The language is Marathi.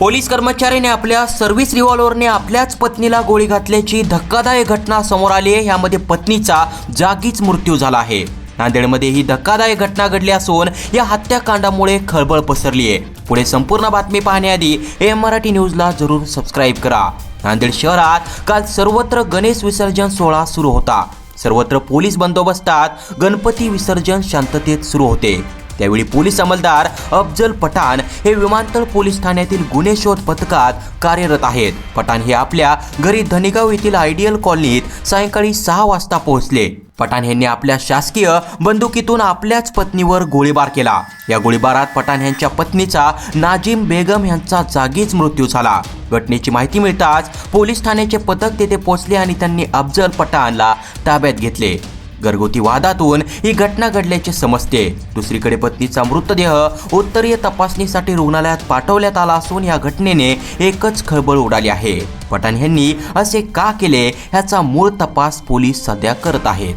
पोलीस कर्मचाऱ्याने आपल्या सर्व्हिस रिव्हॉल्वरने आपल्याच पत्नीला गोळी घातल्याची धक्कादायक घटना समोर आली आहे. यामध्ये पत्नीचा जागीच मृत्यू झाला आहे. नांदेडमध्ये ही धक्कादायक घटना घडली असून या हत्याकांडामुळे खळबळ पसरली आहे. पुढे संपूर्ण बातमी पाहण्याआधी एम मराठी न्यूजला जरूर सबस्क्राईब करा. नांदेड शहरात काल सर्वत्र गणेश विसर्जन सोहळा सुरू होता. सर्वत्र पोलीस बंदोबस्तात गणपती विसर्जन शांततेत सुरू होते. त्यावेळी पोलीस अंमलदार अफजल पठाण हे विमानतळ पोलीस ठाण्यातील गुन्हे शोध पथकात कार्यरत आहेत. पठाण हे आपल्या घरी धनेगाव येथील आयडियल कॉलनीत सायंकाळी सहा वाजता पोहोचले. पठाण यांनी आपल्या शासकीय बंदुकीतून आपल्याच पत्नीवर गोळीबार केला. या गोळीबारात पठाण यांच्या पत्नीचा नाजिम बेगम यांचा जागीच मृत्यू झाला. घटनेची माहिती मिळताच पोलीस ठाण्याचे पथक तेथे पोहोचले आणि त्यांनी अफजल पठाणला ताब्यात घेतले. घरगुती वादातून ही घटना घडल्याचे समजते. दुसरीकडे पत्नीचा मृतदेह उत्तरीय तपासणीसाठी रुग्णालयात पाठवण्यात आला असून या घटनेने एकच खळबळ उडाली आहे. पठाण यांनी असे का केले याचा मूळ तपास पोलीस सध्या करत आहेत.